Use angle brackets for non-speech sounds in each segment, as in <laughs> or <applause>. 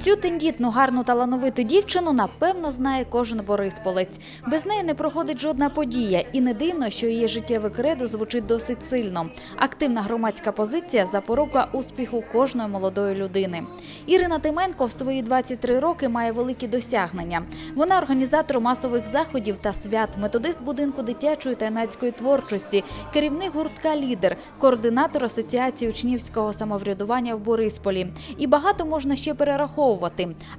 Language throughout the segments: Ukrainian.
Цю тендітну, гарну талановиту дівчину напевно знає кожен борисполець. Без неї не проходить жодна подія, і не дивно, що її життєве кредо звучить досить сильно. Активна громадська позиція запорука успіху кожної молодої людини. Ірина Тименко в свої 23 роки має великі досягнення. Вона організатор масових заходів та свят, методист будинку дитячої та юнацької творчості, керівник гуртка Лідер, координатор асоціації учнівського самоврядування в Борисполі. І багато можна ще перераховувати.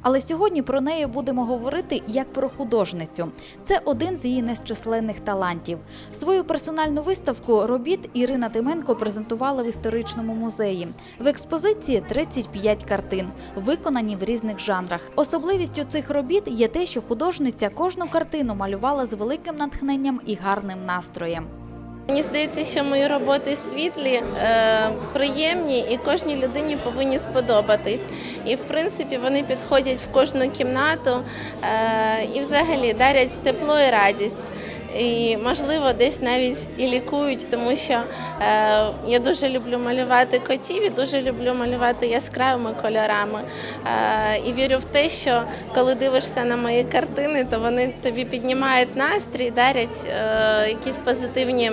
Але сьогодні про неї будемо говорити як про художницю. Це один з її незчисленних талантів. Свою персональну виставку робіт Ірина Тименко презентувала в історичному музеї. В експозиції 35 картин, виконані в різних жанрах. Особливістю цих робіт є те, що художниця кожну картину малювала з великим натхненням і гарним настроєм. Мені здається, що мої роботи світлі, е, приємні і кожній людині повинні сподобатись. І в принципі вони підходять в кожну кімнату е, і взагалі дарять тепло і радість. І можливо десь навіть і лікують, тому що е, я дуже люблю малювати котів і дуже люблю малювати яскравими кольорами. Е, і вірю в те, що коли дивишся на мої картини, то вони тобі піднімають настрій, дарять е, якісь позитивні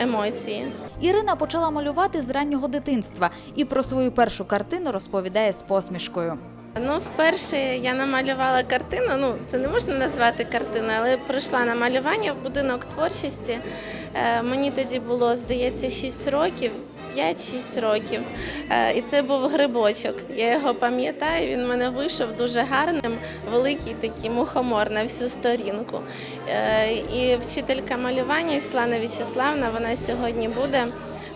емоції. Ірина почала малювати з раннього дитинства і про свою першу картину розповідає з посмішкою. Ну, вперше я намалювала картину. Ну, це не можна назвати картиною, але прийшла на малювання в будинок творчості. Е, Мені тоді було, здається, 6 років. 5-6 років, Е, і це був грибочок. Я його пам'ятаю. Він мене вийшов дуже гарним, великий такий мухомор на всю сторінку. Е, І вчителька малювання Слана В'ячеславна, вона сьогодні буде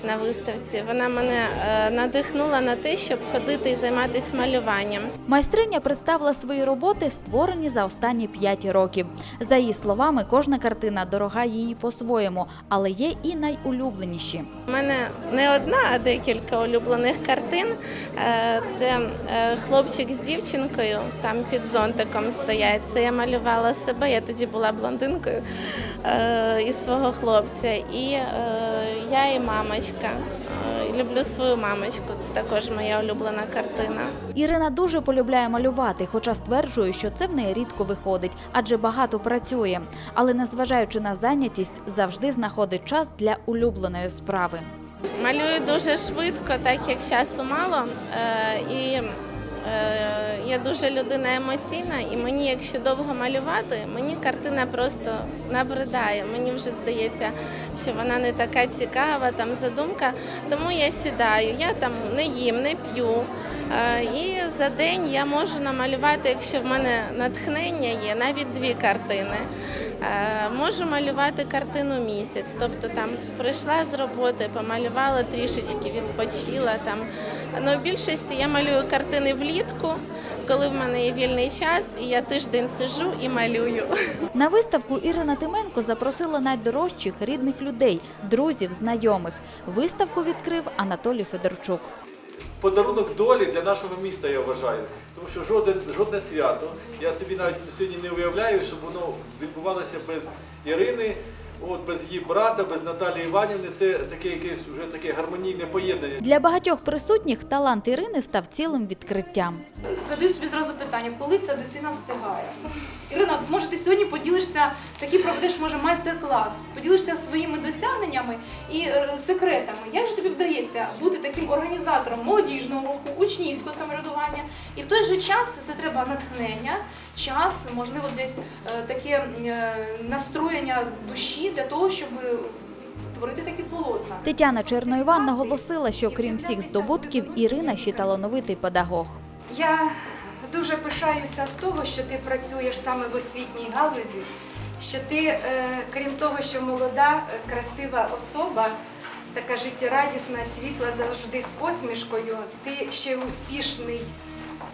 на виставці. Вона мене е, надихнула на те, щоб ходити і займатися малюванням. Майстриня представила свої роботи, створені за останні 5 років. За її словами, кожна картина дорога її по-своєму, але є і найулюбленіші. У мене не одна, а декілька улюблених картин. Е, Це е, хлопчик з дівчинкою, там під зонтиком стоять. Це я малювала себе. Я тоді була блондинкою і свого хлопця. І я і мамочка. Е, Люблю свою мамочку. Це також моя улюблена картина. Ірина дуже полюбляє малювати, хоча стверджує, що це в неї рідко виходить, адже багато працює. Але незважаючи на зайнятість, завжди знаходить час для улюбленої справи. Малюю дуже швидко, так як часу мало. Е, І я дуже людина емоційна, і мені, якщо довго малювати, мені картина просто набридає. Мені вже здається, що вона не така цікава, там задумка. Тому я сідаю, я там не їм, не п'ю. Е, І за день я можу намалювати, якщо в мене натхнення є, навіть дві картини. Е, Можу малювати картину місяць, тобто там прийшла з роботи, помалювала трішечки, відпочила там. Ну, в більшості я малюю картини влітку, коли в мене є вільний час, і я тиждень сижу і малюю. На виставку Ірина Тименко запросила найдорожчих рідних людей, друзів, знайомих. Виставку відкрив Анатолій Федорчук. Подарунок долі для нашого міста, я вважаю. Тому що жодне, жодне свято, я собі навіть сьогодні не уявляю, щоб воно відбувалося без Ірини, от, без її брата, без Наталії Іванівни. Це таке якесь вже таке гармонійне поєднання. Для багатьох присутніх талант Ірини став цілим відкриттям. Задаю собі зразу питання, коли ця дитина встигає? Ірина, може ти сьогодні поділишся, такий проведеш може майстер-клас, поділишся своїми досягненнями і е, секретами. Як ж тобі вдається бути таким організатором молодіжного руху, учнівського самоврядування? І в той же час це треба натхнення, час, можливо, десь е, таке е, настроєння душі для того, щоб творити такі полотна. Тетяна Черноїван наголосила, що крім всіх здобутків, Ірина ще талановитий педагог. Я дуже пишаюся з того, що ти працюєш саме в освітній галузі, що ти, е, крім того, що молода, красива особа, така життєрадісна, світла, завжди з посмішкою, ти ще успішний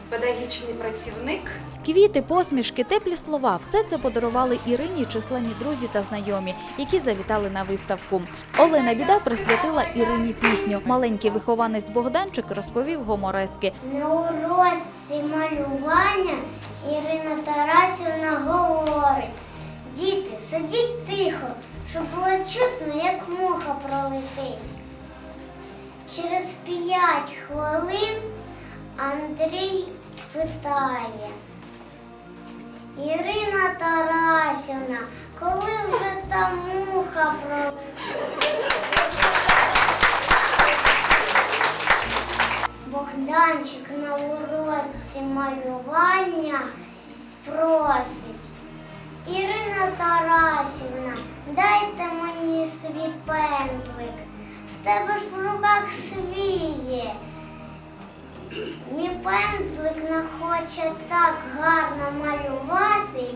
педагогічний працівник. Квіти, посмішки, теплі слова все це подарували Ірині численні друзі та знайомі, які завітали на виставку. Олена Біда присвятила Ірині пісню. Маленький вихованець Богданчик розповів гоморески. На уроці малювання Ірина Тарасівна говорить: діти, сидіть тихо, щоб було чутно, як муха пролетить. Через п'ять хвилин Андрій питає. Ірина Тарасівна, коли вже та муха про. Богданчик на уроці малювання просить. Ірина Тарасівна, дайте мені свій пензлик. В тебе ж в руках свій є. Мій пензлик не хоче так гарно малювати,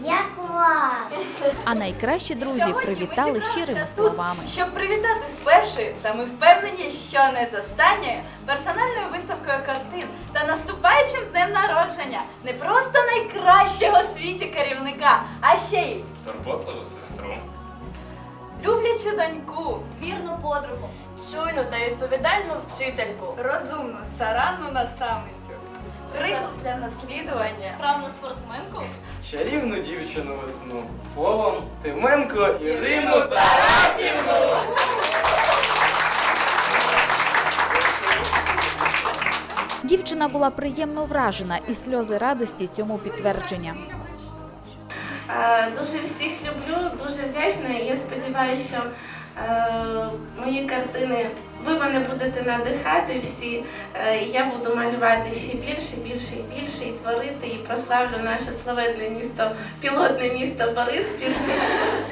як ваш. А найкращі друзі привітали щирими словами. Щоб привітати з першою, та ми впевнені, що не з останньою персональною виставкою картин та наступаючим днем народження не просто найкращого у світі керівника, а ще й турботливу сестру. люблячу доньку, вірну подругу, чуйну та відповідальну вчительку, розумну, старанну наставницю, приклад для наслідування. вправну спортсменку. Чарівну дівчину весну. Словом, Тименко Ірину Тарасівну. Дівчина була приємно вражена, і сльози радості цьому підтвердження. Е, Дуже всіх люблю, дуже вдячна. І я сподіваюся, що е, мої картини ви мене будете надихати всі. Е, і я буду малювати ще більше, більше і більше, і творити, і прославлю наше славетне місто, пілотне місто Бориспіль.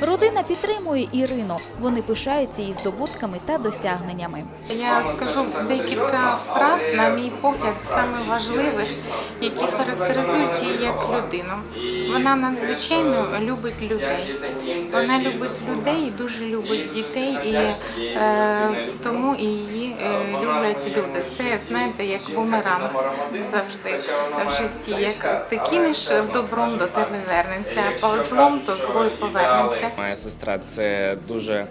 Родина підтримує Ірину. Вони пишаються її здобутками та досягненнями. Я скажу декілька фраз, на мій погляд, саме важливих, які характеризують її як людину. Вона надзвичайно любить людей. Вона любить людей і дуже любить дітей, і е, тому і її е, люблять люди. Це знаєте, як бумеранг завжди в житті. Як ти кинеш в добром до тебе вернеться, а по злом то зло й повернеться. Моя сестра це дуже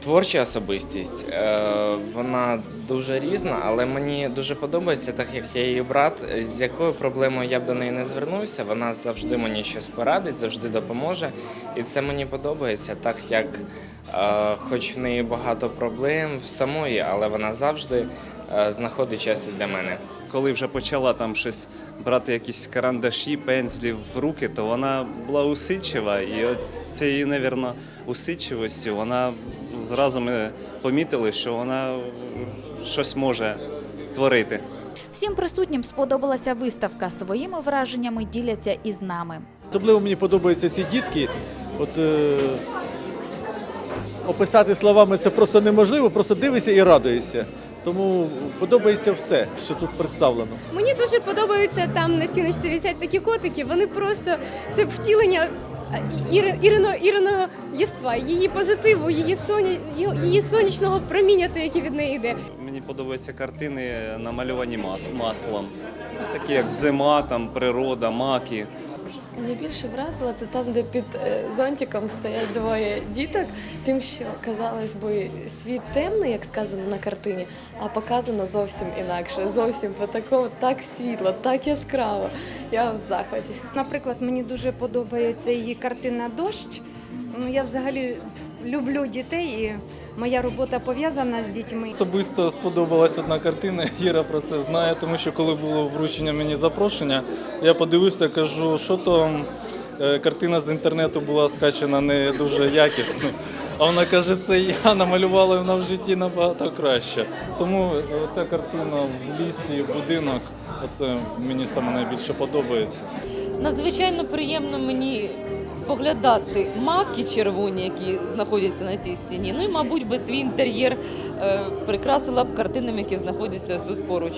творча особистість. Е, Вона дуже різна, але мені дуже подобається, так як я її брат, з якою проблемою я б до неї не звернувся. Вона завжди мені щось порадить, завжди допоможе. І це мені подобається, так як, е, хоч в неї багато проблем в самої, але вона завжди е, знаходить час для мене. коли вже почала там щось брати якісь карандаші, пензлі в руки, то вона була усидчива. І от цією, навірно, усидчивостю вона зразу ми помітили, що вона щось може творити. Всім присутнім сподобалася виставка. Своїми враженнями діляться із нами. Особливо мені подобаються ці дітки. От е, описати словами це просто неможливо, просто дивишся і радуєшся. Тому подобається все, що тут представлено. Мені дуже подобаються там на стіночці висять такі котики. Вони просто це втілення Ірино, Іриного єства, її позитиву, її соня, її сонячного проміння, те, яке від неї йде. Мені подобаються картини, намальовані мас- маслом, такі як зима, там природа, маки. Найбільше вразила це там, де під е, зонтиком стоять двоє діток, тим, що казалось би, світ темний, як сказано на картині, а показано зовсім інакше. Зовсім по такому так світло, так яскраво. Я в захваті. Наприклад, мені дуже подобається її картина Дощ. Ну, я взагалі люблю дітей, і моя робота пов'язана з дітьми. Особисто сподобалась одна картина, <laughs> Іра про це знає, тому що коли було вручення мені запрошення, я подивився, кажу, що то е, картина з інтернету була скачана не дуже якісно. А вона каже, це я намалювала вона в житті набагато краще. Тому е, ця картина в лісі, будинок, оце мені саме найбільше подобається. Надзвичайно приємно мені споглядати маки червоні, які знаходяться на цій стіні. Ну і, мабуть, би свій інтер'єр е, прикрасила б картинами, які знаходяться ось тут поруч.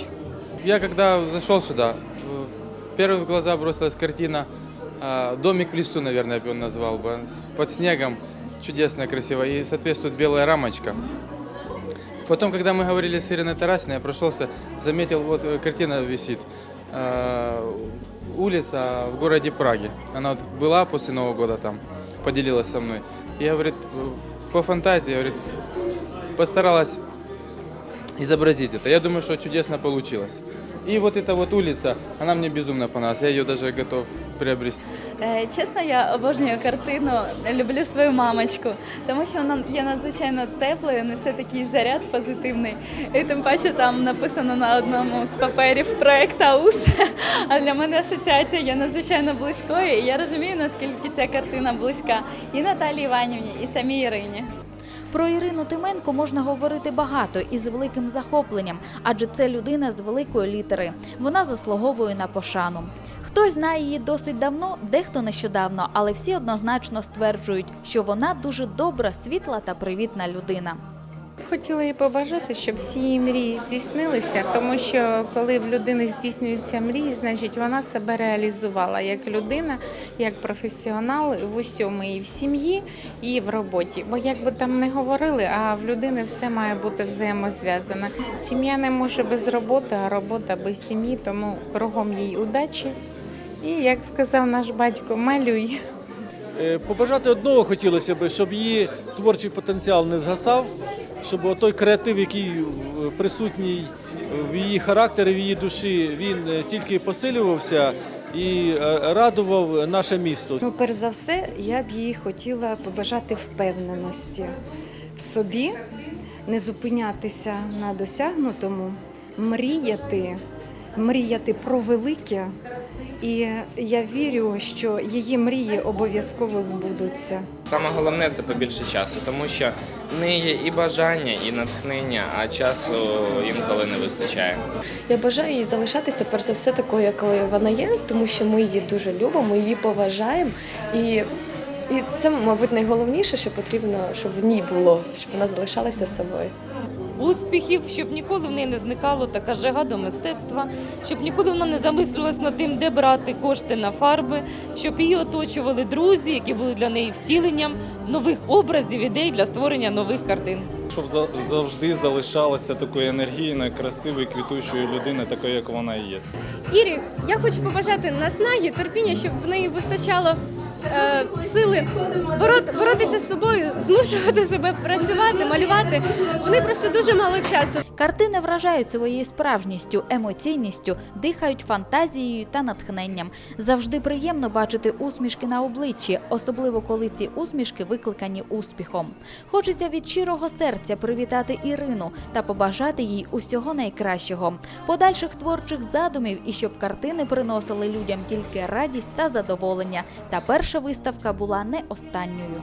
Я когда зашел сюда, э, первым в глаза бросилась картина э, «Домик в лесу», наверное, я бы он назвал бы, с- под снегом, чудесно, красиво, и соответствует белая рамочка. Потом, когда мы говорили с Ириной Тарасиной, я прошелся, заметил, вот э, картина висит, э, улица в городе Праге. Она вот была после Нового года там, поделилась со мной. И я, говорит, э, по фантазии, говорит, постаралась изобразить это. Я думаю, что чудесно получилось. И вот эта вот улица, она мне безумно понравилась. Я ее даже готов приобрести. Е, Чесно, я обожнюю картину, люблю свою мамочку, тому що вона є надзвичайно теплою, несе такий заряд позитивний. І тим паче там написано на одному з паперів проект АУС. А для мене асоціація є надзвичайно близькою. І я розумію, наскільки ця картина близька і Наталії Іванівні, і самій Ірині. Про Ірину Тименко можна говорити багато і з великим захопленням, адже це людина з великої літери. Вона заслуговує на пошану. Хтось знає її досить давно, дехто нещодавно, але всі однозначно стверджують, що вона дуже добра, світла та привітна людина. Хотіла їй побажати, щоб всі її мрії здійснилися, тому що коли в людини здійснюються мрії, значить вона себе реалізувала як людина, як професіонал в усьому і в сім'ї, і в роботі. Бо як би там не говорили, а в людини все має бути взаємозв'язане. Сім'я не може без роботи, а робота без сім'ї, тому кругом їй удачі. І як сказав наш батько, малюй. Е, Побажати одного хотілося б, щоб її творчий потенціал не згасав, щоб той креатив, який е, присутній в її характері, в її душі, він е, тільки посилювався і е, радував наше місто. Ну, перш за все, я б їй хотіла побажати впевненості в собі, не зупинятися на досягнутому, мріяти, мріяти про велике. І я вірю, що її мрії обов'язково збудуться. Саме головне це побільше часу, тому що в неї є і бажання, і натхнення, а часу інколи не вистачає. Я бажаю їй залишатися перш за все такою, якою вона є, тому що ми її дуже любимо, її поважаємо. І, і це, мабуть, найголовніше, що потрібно, щоб в ній було, щоб вона залишалася собою. Успіхів, щоб ніколи в неї не зникало така жага до мистецтва, щоб ніколи вона не замислювалась над тим, де брати кошти на фарби, щоб її оточували друзі, які були для неї втіленням нових образів, ідей для створення нових картин. Щоб за- завжди залишалася такою енергійною, красивою, квітучою людиною, такою, як вона і є. Ірі, я хочу побажати наснаги, терпіння, щоб в неї вистачало сили боро- боротися з собою, змушувати себе працювати, малювати. Вони просто дуже мало часу. Картини вражають своєю справжністю, емоційністю, дихають фантазією та натхненням. Завжди приємно бачити усмішки на обличчі, особливо коли ці усмішки викликані успіхом. Хочеться від щирого серця привітати Ірину та побажати їй усього найкращого, подальших творчих задумів і щоб картини приносили людям тільки радість та задоволення. Та перша виставка була не останньою.